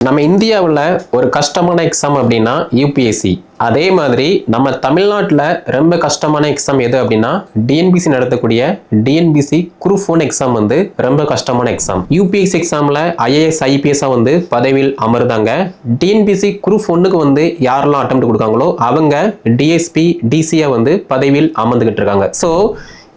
நம்ம இந்தியாவில் ஒரு கஷ்டமான எக்ஸாம் அப்படின்னா யூபிஎஸ்சி அதே மாதிரி நம்ம தமிழ்நாட்டில் ரொம்ப கஷ்டமான எக்ஸாம் எது அப்படின்னா டிஎன்பிசி நடத்தக்கூடிய டிஎன்பிசி குரூப் ஒன் எக்ஸாம் வந்து ரொம்ப கஷ்டமான எக்ஸாம் யூபிஎஸ்சி எக்ஸாமில் ஐஏஎஸ் ஐபிஎஸ்ஸாக வந்து பதவியில் அமர்ந்தாங்க டிஎன்பிசி குரூப் ஒன்றுக்கு வந்து யாரெல்லாம் அட்டம் கொடுக்காங்களோ அவங்க டிஎஸ்பி டிசியாக வந்து பதவியில் அமர்ந்துக்கிட்டு இருக்காங்க. ஸோ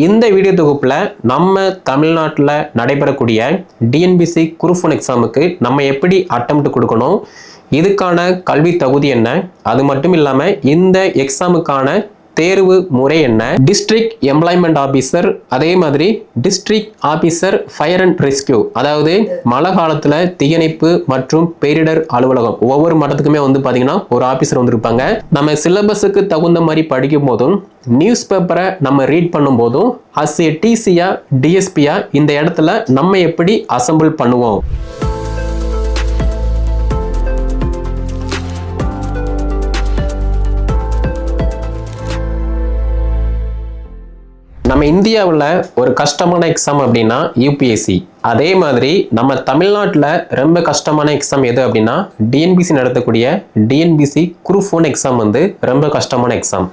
இந்த வீடியோ தொகுப்பில் நம்ம தமிழ்நாட்டில் நடைபெறக்கூடிய டிஎன்பிசி குரூப் ஒன் எக்ஸாமுக்கு நம்ம எப்படி அட்டம்ப்ட் கொடுக்கணும் இதுக்கான கல்வி தகுதி என்ன? அது மட்டும் இல்லாமல் இந்த எக்ஸாமுக்கான தேர்வு முறை என்ன? டிஸ்ட்ரிக்ட் எம்ப்ளாய்மெண்ட் ஆபீசர் அதே மாதிரி district officer fire and rescue அதாவது மழை காலத்தில் தீயணைப்பு மற்றும் பேரிடர் அலுவலகம் ஒவ்வொரு மட்டத்துக்குமே வந்து பார்த்தீங்கன்னா ஒரு ஆபீசர் வந்திருப்பாங்க. நம்ம சிலபஸுக்கு தகுந்த மாதிரி படிக்கும் போதும் நியூஸ் பேப்பரை நம்ம ரீட் பண்ணும்போதும் அஸ் ஏ டிசியா டிஎஸ்பியா இந்த இடத்துல நம்ம எப்படி அசம்பிள் பண்ணுவோம்? நம்ம இந்தியாவில் ஒரு கஷ்டமான எக்ஸாம் அப்படின்னா யூபிஎஸ்சி அதே மாதிரி நம்ம தமிழ்நாட்டில் ரொம்ப கஷ்டமான எக்ஸாம் எது அப்படின்னா டிஎன்பிசி நடத்தக்கூடிய டிஎன்பிசி குரூப் ஒன் எக்ஸாம் வந்து ரொம்ப கஷ்டமான எக்ஸாம்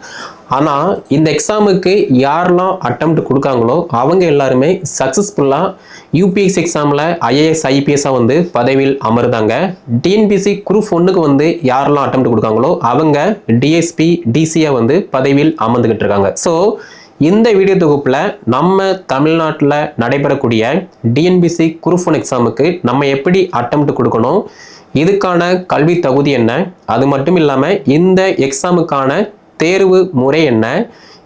ஆனால் இந்த எக்ஸாமுக்கு யாரெல்லாம் அட்டம்ப்ட் கொடுக்காங்களோ அவங்க எல்லாருமே சக்ஸஸ்ஃபுல்லாக யூபிஎஸ்சி எக்ஸாமில் ஐஏஎஸ் ஐபிஎஸ்ஸாக வந்து பதவியில் அமர்ந்தாங்க டிஎன்பிசி குரூப் ஒன்றுக்கு வந்து யாரெல்லாம் அட்டம் கொடுக்காங்களோ அவங்க டிஎஸ்பி டிசியாக வந்து பதவியில் அமர்ந்துக்கிட்டு இருக்காங்க. ஸோ இந்த வீடியோ தொகுப்பில் நம்ம தமிழ்நாட்டில் நடைபெறக்கூடிய டிஎன்பிசி குரூப் ஒன் எக்ஸாமுக்கு நம்ம எப்படி அட்டம்ப்ட் கொடுக்கணும்? இதுக்கான கல்வி தகுதி என்ன? அது மட்டும் இல்லாமல் இந்த எக்ஸாமுக்கான தேர்வு முறை என்ன?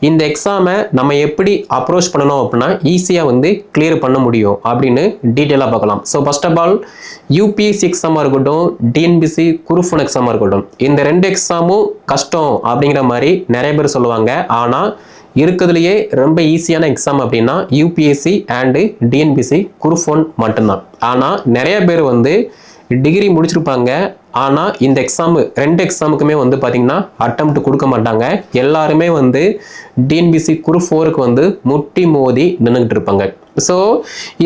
இந்த எக்ஸாமை நம்ம எப்படி அப்ரோச் பண்ணணும் அப்படின்னா ஈஸியாக வந்து கிளியர் பண்ண முடியும் அப்படின்னு டீட்டெயிலாக பார்க்கலாம். So first of all UPSC எக்ஸாமாக இருக்கட்டும் டிஎன்பிசி குரூஃபோன் ஒன் எக்ஸாமாக இருக்கட்டும் இந்த ரெண்டு எக்ஸாமும் கஷ்டம் அப்படிங்கிற மாதிரி நிறைய பேர் சொல்லுவாங்க. ஆனால் இருக்கிறதுலையே ரொம்ப ஈஸியான எக்ஸாம் அப்படின்னா UPSC and TNPSC group one மட்டும்தான். ஆனால் நிறைய பேர் வந்து டிகிரி முடிச்சிருப்பாங்க. ஆனால் இந்த எக்ஸாமு ரெண்டு எக்ஸாமுக்குமே வந்து பார்த்திங்கன்னா அட்டம்ப்ட் கொடுக்க மாட்டாங்க. எல்லாருமே வந்து டிஎன்பிசி குரூப் ஃபோருக்கு வந்து முட்டி மோதி நின்றுக்கிட்டு இருப்பாங்க. ஸோ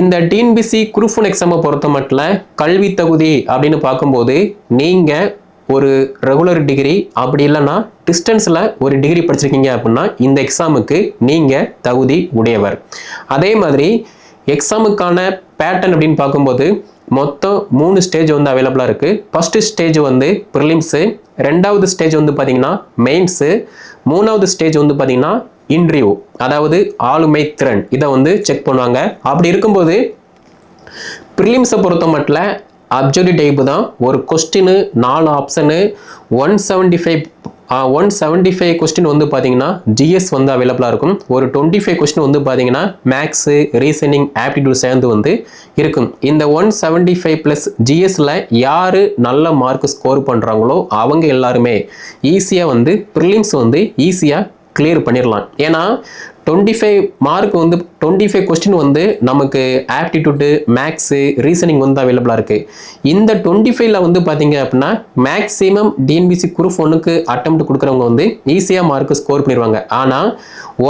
இந்த டிஎன்பிசி குரூப் ஒன் எக்ஸாமை பொறுத்த மட்டும் கல்வி தகுதி அப்படின்னு பார்க்கும்போது நீங்கள் ஒரு ரெகுலர் டிகிரி அப்படி இல்லைன்னா டிஸ்டன்ஸில் ஒரு டிகிரி படிச்சிருக்கீங்க அப்படின்னா இந்த எக்ஸாமுக்கு நீங்கள் தகுதி உடையவர். அதே மாதிரி எக்ஸாமுக்கான பேட்டர்ன் அப்படின்னு பார்க்கும்போது மொத்தம் மூணு ஸ்டேஜ் வந்து அவைலபிளாக இருக்குது ஃபஸ்ட்டு ஸ்டேஜ் வந்து ப்ரிலிம்ஸு ரெண்டாவது ஸ்டேஜ் வந்து பார்த்தீங்கன்னா மெயின்ஸு மூணாவது ஸ்டேஜ் வந்து பார்த்தீங்கன்னா இன்டர்வியூ அதாவது ஆளுமை திறன். இதை வந்து செக் பண்ணுவாங்க. அப்படி இருக்கும்போது ப்ரிலிம்ஸை பொறுத்த மட்டும் அப்ஜெக்டிவ் டைப்பு தான். ஒரு கொஸ்டின் நாலு option one seventy five one seventy five question வந்து பார்த்தீங்கன்னா ஜிஎஸ் வந்து அவைலபிளாக இருக்கும். ஒரு டுவெண்ட்டி ஃபைவ் கொஸ்டின் வந்து பார்த்தீங்கன்னா மேக்ஸு ரீசனிங் ஆப்டிடியூட் சேர்ந்து வந்து இருக்கும். இந்த ஒன் செவன்டி ஃபைவ் ப்ளஸ் ஜிஎஸ்ல யார் நல்ல மார்க் ஸ்கோர் பண்ணுறாங்களோ அவங்க எல்லாருமே ஈஸியாக வந்து ப்ரிலிம்ஸ் வந்து ஈஸியாக கிளியர் பண்ணிடலாம் ஏன்னா டுவெண்ட்டி ஃபைவ் மார்க் வந்து டுவெண்ட்டி ஃபைவ் கொஸ்டின் வந்து நமக்கு ஆப்டிடியூடு மேக்ஸு ரீசனிங் வந்து அவைலபிளாக இருக்குது இந்த டுவெண்ட்டி ஃபைவ்ல வந்து பார்த்தீங்க அப்படின்னா மேக்ஸிமம் டிஎன்பிசி குரூப் ஒன்றுக்கு அட்டம் கொடுக்குறவங்க வந்து ஈஸியாக மார்க் ஸ்கோர் பண்ணிடுவாங்க ஆனால்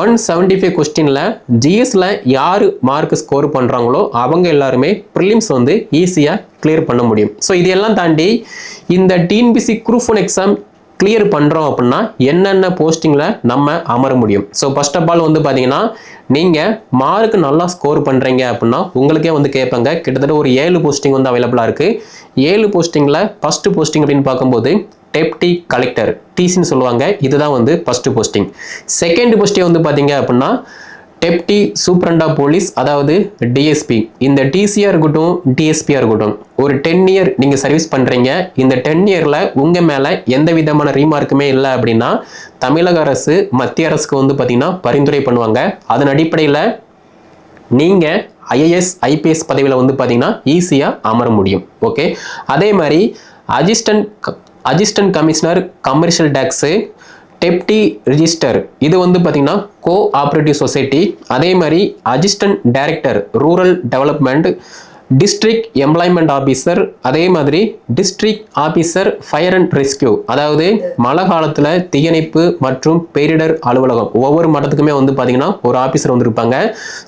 ஒன் செவன்ட்டி ஃபைவ் கொஸ்டினில் ஜிஎஸ்ல யார் மார்க் ஸ்கோர் பண்ணுறாங்களோ அவங்க எல்லாருமே ப்ரிலிம்ஸ் வந்து ஈஸியாக கிளியர் பண்ண முடியும். ஸோ இதெல்லாம் தாண்டி இந்த TNPSC group one exam clear பண்ணுறோம் அப்படின்னா என்னென்ன போஸ்டிங்கில் நம்ம அமர முடியும்? ஸோ ஃபர்ஸ்ட் ஆஃப் ஆல் வந்து பார்த்தீங்கன்னா நீங்கள் மார்க் நல்லா ஸ்கோர் பண்ணுறீங்க அப்படின்னா உங்களுக்கே வந்து கேட்பாங்க. கிட்டத்தட்ட ஒரு ஏழு போஸ்டிங் வந்து அவைலபிளாக இருக்குது ஏழு போஸ்டிங்கில் ஃபஸ்ட்டு போஸ்டிங் அப்படின்னு பார்க்கும்போது டெப்டி கலெக்டர் டிசின்னு சொல்லுவாங்க. இதுதான் வந்து ஃபஸ்ட்டு போஸ்டிங் செகண்ட் போஸ்டிங் வந்து பார்த்தீங்க அப்படின்னா டெப்டி சூப்ரண்டா போலீஸ் அதாவது டிஎஸ்பி இந்த டிசியாக இருக்கட்டும் டிஎஸ்பியாக இருக்கட்டும் ஒரு டென் இயர் நீங்கள் சர்வீஸ் பண்ணுறீங்க இந்த டென் இயரில் உங்கள் மேலே எந்த விதமான ரீமார்க்குமே இல்லை அப்படின்னா தமிழக அரசு மத்திய அரசுக்கு வந்து பார்த்திங்கன்னா பரிந்துரை பண்ணுவாங்க. அதன் அடிப்படையில் நீங்கள் ஐஏஎஸ் ஐபிஎஸ் பதவியில் வந்து பார்த்தீங்கன்னா ஈஸியாக அமர முடியும். ஓகே அதே மாதிரி assistant assistant commissioner commercial tax deputy register இது வந்து பார்த்தீங்கன்னா கோ ஆப்ரேட்டிவ் சொசைட்டி அதே மாதிரி assistant director rural development district employment officer அதே மாதிரி district officer fire and rescue அதாவது மழை காலத்தில் தீயணைப்பு மற்றும் பேரிடர் அலுவலகம். ஒவ்வொரு மட்டத்துக்குமே வந்து பார்த்தீங்கன்னா ஒரு ஆஃபீஸர் வந்திருப்பாங்க.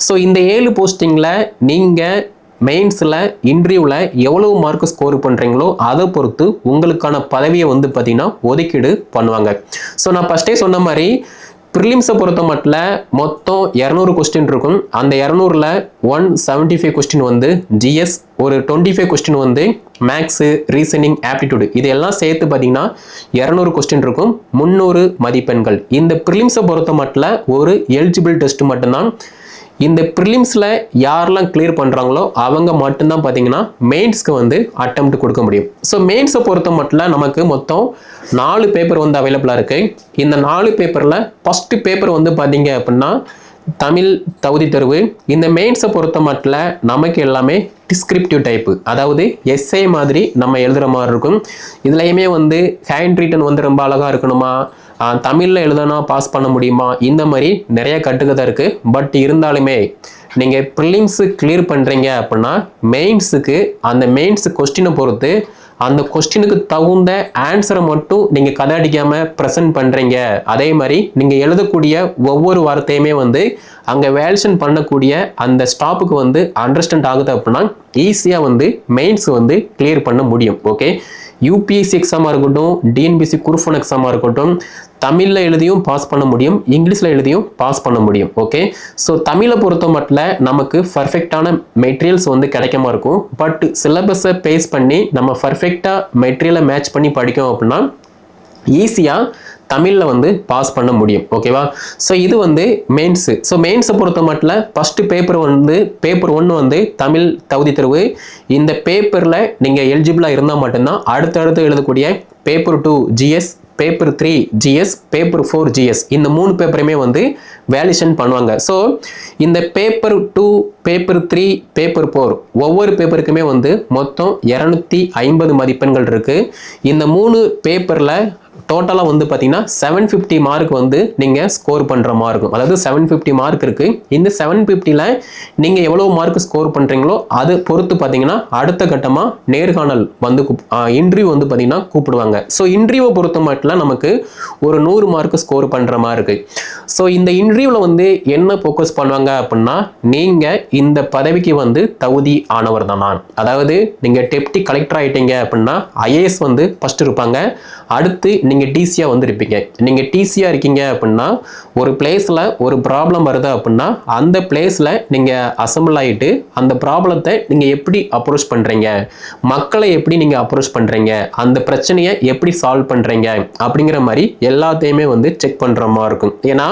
ஸோ இந்த ஏழு போஸ்டிங்கில் நீங்கள் மெயின்ஸில் இன்டர்வியூவில் எவ்வளவு மார்க் ஸ்கோர் பண்ணுறீங்களோ அதை பொறுத்து உங்களுக்கான பதவியை வந்து பார்த்தீங்கன்னா ஒதுக்கீடு பண்ணுவாங்க. ஸோ நான் ஃபஸ்ட்டே சொன்ன மாதிரி ப்ரிலிம்ஸை பொறுத்த மட்டில் மொத்தம் இரநூறு கொஸ்டின் இருக்கும். அந்த இரநூறுல ஒன் செவன்ட்டி ஃபைவ் கொஸ்டின் வந்து ஜிஎஸ் ஒரு டுவெண்ட்டி ஃபைவ் கொஸ்டின் வந்து மேக்ஸு ரீசனிங் ஆப்டிடியூடு இதெல்லாம் சேர்த்து பார்த்தீங்கன்னா இரநூறு கொஸ்டின் இருக்கும். முந்நூறு மதிப்பெண்கள். இந்த ப்ரிலிம்ஸை பொறுத்த மட்டில் ஒரு எலிஜிபிள் டெஸ்ட் மட்டும்தான் இந்த ப்ரிலிம்ஸில் யாரெல்லாம் கிளியர் பண்ணுறாங்களோ அவங்க மட்டும்தான் பார்த்தீங்கன்னா மெயின்ஸ்க்கு வந்து அட்டம் கொடுக்க முடியும். ஸோ மெயின்ஸை பொறுத்த மட்டும் நமக்கு மொத்தம் நாலு பேப்பர் வந்து அவைலபிளாக இருக்குது இந்த நாலு பேப்பரில் ஃபஸ்ட்டு பேப்பர் வந்து பார்த்தீங்க அப்படின்னா தமிழ் தகுதி தேர்வு. இந்த மெயின்ஸை பொறுத்த மட்டும் நமக்கு எல்லாமே டிஸ்கிரிப்டிவ் டைப்பு அதாவது எஸ்ஏ மாதிரி நம்ம எழுதுகிற மாதிரி இருக்கும். இதுலையுமே வந்து ஹேண்ட் ரிட்டன் வந்து ரொம்ப அழகாக இருக்கணுமா? தமிழில் எழுதனா பாஸ் பண்ண முடியுமா? இந்த மாதிரி நிறைய கட்டுக்கதை இருக்குது பட் இருந்தாலுமே நீங்கள் ப்ரிலிம்ஸு கிளியர் பண்ணுறீங்க அப்படின்னா மெயின்ஸுக்கு அந்த மெயின்ஸ் கொஸ்டினை பொறுத்து அந்த கொஸ்டினுக்கு தகுந்த ஆன்சரை மட்டும் நீங்கள் கதை அடிக்காமல் ப்ரெசென்ட் பண்ணுறீங்க அதே மாதிரி நீங்கள் எழுதக்கூடிய ஒவ்வொரு வார்த்தையுமே வந்து அங்கே வேல்யூஷன் பண்ணக்கூடிய அந்த ஸ்டாப்புக்கு வந்து அண்டர்ஸ்டாண்ட் ஆகுது அப்படின்னா ஈஸியாக வந்து மெயின்ஸ் வந்து கிளியர் பண்ண முடியும். ஓகே யூபிஎஸ்சி எக்ஸாமாக இருக்கட்டும் டிஎன்பிசி குருஃபன் எக்ஸாமாக இருக்கட்டும் தமிழில் எழுதியும் பாஸ் பண்ண முடியும் இங்கிலீஷில் எழுதியும் பாஸ் பண்ண முடியும் ஓகே ஸோ தமிழை பொறுத்த மட்டும் நமக்கு பர்ஃபெக்டான மெட்டீரியல்ஸ் வந்து கிடைக்காம இருக்கும். பட் சிலபஸை பேஸ் பண்ணி நம்ம பர்ஃபெக்டாக மெட்டீரியலை மேட்ச் பண்ணி படிக்கும் அப்படின்னா ஈஸியாக தமிழில் வந்து பாஸ் பண்ண முடியும் ஓகேவா ஸோ இது வந்து மெயின்ஸு ஸோ மெயின்ஸை பொறுத்த மட்டும் ஃபஸ்ட்டு பேப்பர் வந்து பேப்பர் ஒன்று வந்து தமிழ் தகுதி தேர்வு. இந்த பேப்பரில் நீங்கள் எலிஜிபிளாக இருந்தால் மட்டும்தான் அடுத்தடுத்து எழுதக்கூடிய paper two GS paper three GS paper four GS இந்த மூணு பேப்பரையுமே வந்து வேலிஷன் பண்ணுவாங்க. ஸோ இந்த paper two paper three paper four ஒவ்வொரு பேப்பருக்குமே வந்து மொத்தம் இரநூத்தி ஐம்பது மதிப்பெண்கள் இருக்குது இந்த மூணு பேப்பரில் டோட்டலாக வந்து பார்த்தீங்கன்னா செவன் ஃபிஃப்டி மார்க் வந்து நீங்கள் ஸ்கோர் பண்ணுற மாதிரி இருக்கும். அதாவது செவன் ஃபிஃப்டி மார்க் இருக்குது இந்த செவன் ஃபிஃப்டியில் நீங்கள் எவ்வளோ மார்க் ஸ்கோர் பண்ணுறீங்களோ அது பொறுத்து பார்த்தீங்கன்னா அடுத்த கட்டமாக நேர்காணல் வந்து இன்டர்வியூ வந்து பார்த்தீங்கன்னா கூப்பிடுவாங்க. ஸோ இன்டர்வியூவை பொறுத்த மட்டும் நமக்கு ஒரு நூறு மார்க் ஸ்கோர் பண்ணுற மாதிரி இருக்குது ஸோ இந்த இன்டர்வியூவில் வந்து என்ன ஃபோக்கஸ் பண்ணுவாங்க அப்படின்னா நீங்கள் இந்த பதவிக்கு வந்து தகுதி ஆனவர் தானா அதாவது நீங்கள் டெப்டி கலெக்டர் ஆகிட்டீங்க அப்படின்னா ஐஏஎஸ் வந்து ஃபஸ்ட்டு இருப்பாங்க. அடுத்து நீங்கள் டிசியாக வந்திருப்பீங்க. நீங்கள் டிசியாக இருக்கீங்க அப்படின்னா ஒரு பிளேஸில் ஒரு ப்ராப்ளம் வருது அப்படின்னா அந்த பிளேஸில் நீங்கள் அசம்பிள் ஆகிட்டு அந்த ப்ராப்ளத்தை நீங்கள் எப்படி அப்ரோச் பண்ணுறீங்க மக்களை எப்படி நீங்கள் அப்ரோச் பண்ணுறீங்க அந்த பிரச்சனையை எப்படி சால்வ் பண்ணுறீங்க அப்படிங்கிற மாதிரி எல்லாத்தையுமே வந்து செக் பண்ணுற மாதிரி இருக்கும். ஏன்னா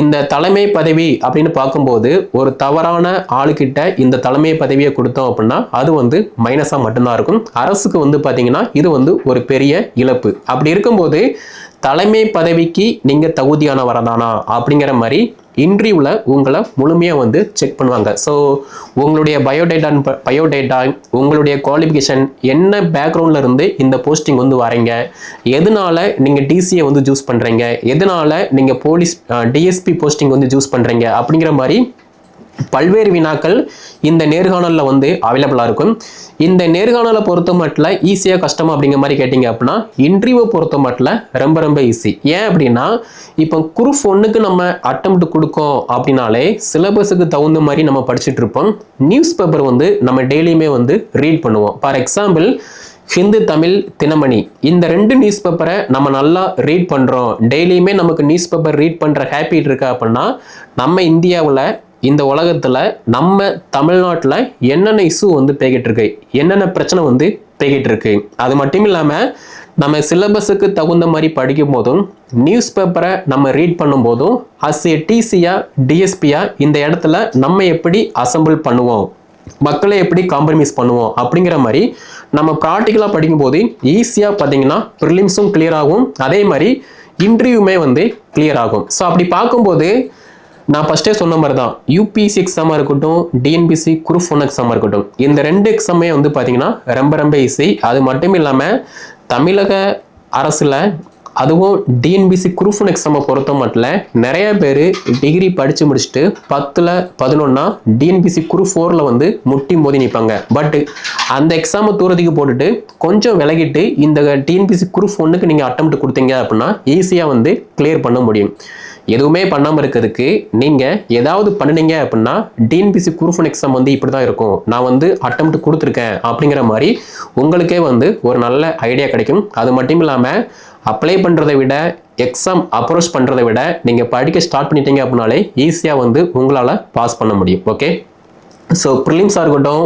இந்த தலைமை பதவி அப்படின்னு பார்க்கும்போது ஒரு தவறான ஆளுக்கிட்ட இந்த தலைமை பதவியை கொடுத்தோம் அப்படின்னா அது வந்து மைனஸாக மட்டும்தான் இருக்கும். அரசுக்கு வந்து பார்த்தீங்கன்னா இது வந்து ஒரு பெரிய இழப்பு. அப்படி இருக்கும்போது தலைமை பதவிக்கு நீங்கள் தகுதியானவரதானா அப்படிங்கிற மாதிரி இன்டர்வியூவில் உங்களை முழுமையாக வந்து செக் பண்ணுவாங்க. ஸோ உங்களுடைய பயோடேட்டா பயோடேட்டா உங்களுடைய குவாலிஃபிகேஷன் என்ன பேக்ரவுண்டில் இருந்து இந்த போஸ்டிங் வந்து வரீங்க? எதனால நீங்கள் டிசியை வந்து சூஸ் பண்ணுறீங்க எதனால் நீங்கள் போலீஸ் டிஎஸ்பி போஸ்டிங் வந்து சூஸ் பண்ணுறீங்க அப்படிங்கிற மாதிரி பல்வேறு வினாக்கள் இந்த நேர்காணலில் வந்து அவைலபிளாக இருக்கும். இந்த நேர்காணலை பொறுத்த மட்டும் ஈஸியாக கஷ்டமா அப்படிங்கிற மாதிரி கேட்டிங்க அப்படின்னா இன்டர்வியூவை பொறுத்த மட்டும் ரொம்ப ரொம்ப ஈஸி ஏன் அப்படின்னா இப்போ குரூப் ஒன்றுக்கு நம்ம அட்டம்ப்ட் கொடுக்கோம் அப்படின்னாலே சிலபஸுக்கு தகுந்த மாதிரி நம்ம படிச்சுட்டு இருப்போம். நியூஸ் பேப்பர் வந்து நம்ம டெய்லியுமே வந்து ரீட் பண்ணுவோம். ஃபார் எக்ஸாம்பிள் ஹிந்து தமிழ் தினமணி இந்த ரெண்டு நியூஸ் பேப்பரை நம்ம நல்லா ரீட் பண்ணுறோம் டெய்லியுமே நமக்கு நியூஸ் பேப்பர் ரீட் பண்ணுற ஹேபிட் இருக்கா அப்படின்னா நம்ம இந்தியாவில் இந்த உலகத்தில் நம்ம தமிழ்நாட்டில் என்னென்ன இஷ்யூ வந்து பேகிட்டு இருக்கு என்னென்ன பிரச்சனை வந்து பேகிட்டு இருக்கு அது மட்டும் இல்லாமல் நம்ம சிலபஸுக்கு தகுந்த மாதிரி படிக்கும் போதும் நியூஸ் பேப்பரை நம்ம ரீட் பண்ணும்போதும் அஸ் ஏ டிசியா டிஎஸ்பியா இந்த இடத்துல நம்ம எப்படி அசம்பிள் பண்ணுவோம்? மக்களை எப்படி காம்ப்ரமைஸ் பண்ணுவோம்? அப்படிங்கிற மாதிரி நம்ம ப்ராக்டிக்கலாக படிக்கும்போது ஈஸியாக பார்த்தீங்கன்னா ப்ரிலிம்ஸும் கிளியர் ஆகும். அதே மாதிரி இன்டர்வியூமே வந்து கிளியர் ஆகும். ஸோ அப்படி பார்க்கும்போது நான் ஃபஸ்ட்டே சொன்ன மாதிரி தான் யூபிஎஸ்சி எக்ஸாமாக இருக்கட்டும் டிஎன்பிசி குரூப் ஒன் எக்ஸாமாக இருக்கட்டும். இந்த ரெண்டு எக்ஸாமே வந்து பார்த்தீங்கன்னா ரொம்ப ரொம்ப ஈஸி அது மட்டும் இல்லாமல் தமிழக அரசில் அதுவும் டிஎன்பிசி குரூப் ஒன் எக்ஸாமை பொறுத்த மட்டும் நிறைய பேர் டிகிரி படித்து முடிச்சுட்டு பத்தில் பதினொன்னா டிஎன்பிசி குரூப் ஃபோரில் வந்து முட்டி மோதி நிற்பாங்க பட் அந்த எக்ஸாமை தூரத்துக்கு போட்டுட்டு கொஞ்சம் விலகிட்டு இந்த டிஎன்பிசி குரூப் ஒன்றுக்கு நீங்கள் அட்டம் கொடுத்தீங்க அப்படின்னா ஈஸியாக வந்து கிளியர் பண்ண முடியும். எதுவுமே பண்ணாமல் இருக்கிறதுக்கு நீங்கள் ஏதாவது பண்ணுனீங்க அப்படின்னா டிஎன்பிசி குரூப் ஒன் எக்ஸாம் வந்து இப்படி தான் இருக்கும். நான் வந்து அட்டம் கொடுத்துருக்கேன் அப்படிங்கிற மாதிரி உங்களுக்கே வந்து ஒரு நல்ல ஐடியா கிடைக்கும். அது மட்டும் இல்லாமல் அப்ளை பண்ணுறதை விட எக்ஸாம் அப்ரோச் பண்ணுறதை விட நீங்கள் படிக்க ஸ்டார்ட் பண்ணிட்டீங்க அப்படின்னாலே ஈஸியாக வந்து உங்களால் பாஸ் பண்ண முடியும். ஓகே ஸோ ப்ரிலிம்ஸாக இருக்கட்டும்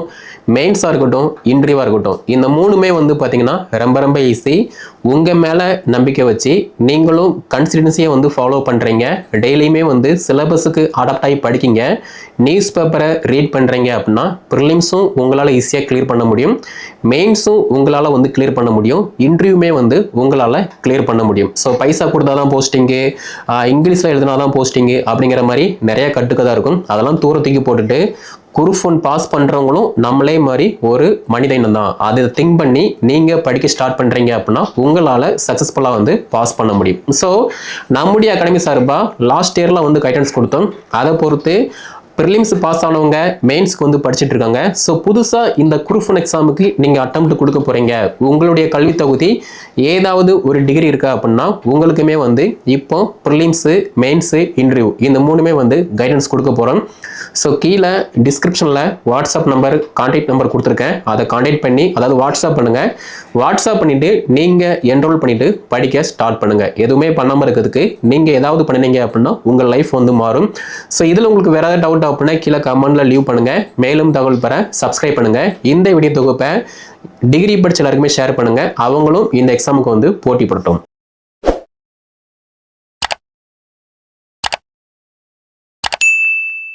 மெயின்ஸாக இருக்கட்டும் இன்டர்வியூவாக இருக்கட்டும் இந்த மூணுமே வந்து பார்த்தீங்கன்னா ரொம்ப ரொம்ப ஈஸி உங்கள் மேலே நம்பிக்கை வச்சு நீங்களும் கன்சிஸ்டன்சியை வந்து ஃபாலோ பண்ணுறீங்க டெய்லியுமே வந்து சிலபஸுக்கு அடாப்ட் ஆகி படிக்கிங்க. நியூஸ் பேப்பரை ரீட் பண்ணுறீங்க அப்படின்னா ப்ரிலிம்ஸும் உங்களால் ஈஸியாக கிளியர் பண்ண முடியும். மெயின்ஸும் உங்களால் வந்து கிளியர் பண்ண முடியும். இன்டர்வியூமே வந்து உங்களால் கிளியர் பண்ண முடியும். ஸோ பைசா கொடுத்தா தான் போஸ்டிங்கு இங்கிலீஷில் எழுதினா தான் போஸ்டிங்கு அப்படிங்கிற மாதிரி நிறையா கட்டுக்கதாக இருக்கும். அதெல்லாம் தூரத்துக்கு போட்டுட்டு குரூப் ஒன் பாஸ் பண்ணுறவங்களும் நம்மளே மாதிரி ஒரு மனித இனம் தான். அதை திங்க் பண்ணி நீங்கள் படிக்க ஸ்டார்ட் பண்ணுறீங்க அப்படின்னா உங்களால் சக்ஸஸ்ஃபுல்லாக வந்து பாஸ் பண்ண முடியும். ஸோ நம்முடைய அகாடமி சார்பாக லாஸ்ட் இயரில் வந்து கைடன்ஸ் கொடுத்தோம். அதை பொறுத்து ப்ரிலிம்ஸ் பாஸ் ஆனவங்க மெயின்ஸ்க்கு வந்து படிச்சுட்டு இருக்காங்க ஸோ புதுசாக இந்த குரூப் எக்ஸாமுக்கு நீங்கள் அட்டம் கொடுக்க போகிறீங்க உங்களுடைய கல்வி தகுதி ஏதாவது ஒரு டிகிரி இருக்கா அப்படின்னா உங்களுக்குமே வந்து இப்போ ப்ரிலிம்ஸு மெயின்ஸு இன்டர்வியூ இந்த மூணுமே வந்து கைடன்ஸ் கொடுக்க போகிறோம் ஸோ கீழே டிஸ்கிரிப்ஷனில் வாட்ஸ்அப் நம்பர் கான்டாக்ட் நம்பர் கொடுத்துருக்கேன். அதை கான்டாக்ட் பண்ணி அதாவது வாட்ஸ்அப் பண்ணுங்கள் வாட்ஸ்அப் பண்ணிவிட்டு நீங்கள் என்ரோல் பண்ணிவிட்டு படிக்க ஸ்டார்ட் பண்ணுங்கள் எதுவுமே பண்ணாமல் இருக்கிறதுக்கு நீங்கள் ஏதாவது பண்ணினீங்க அப்படின்னா உங்கள் லைஃப் வந்து மாறும். ஸோ இதில் உங்களுக்கு வேறு ஏதாவது டவுட் அப்படின்னா கீழே கமெண்ட்டில் லீவ் பண்ணுங்கள் மேலும் தகவல் பெற சப்ஸ்கிரைப் பண்ணுங்கள் இந்த வீடியோ தொகுப்பை டிகிரி படித்த எல்லாருக்குமே ஷேர் பண்ணுங்கள் அவங்களும் இந்த எக்ஸாமுக்கு வந்து போட்டி படட்டும்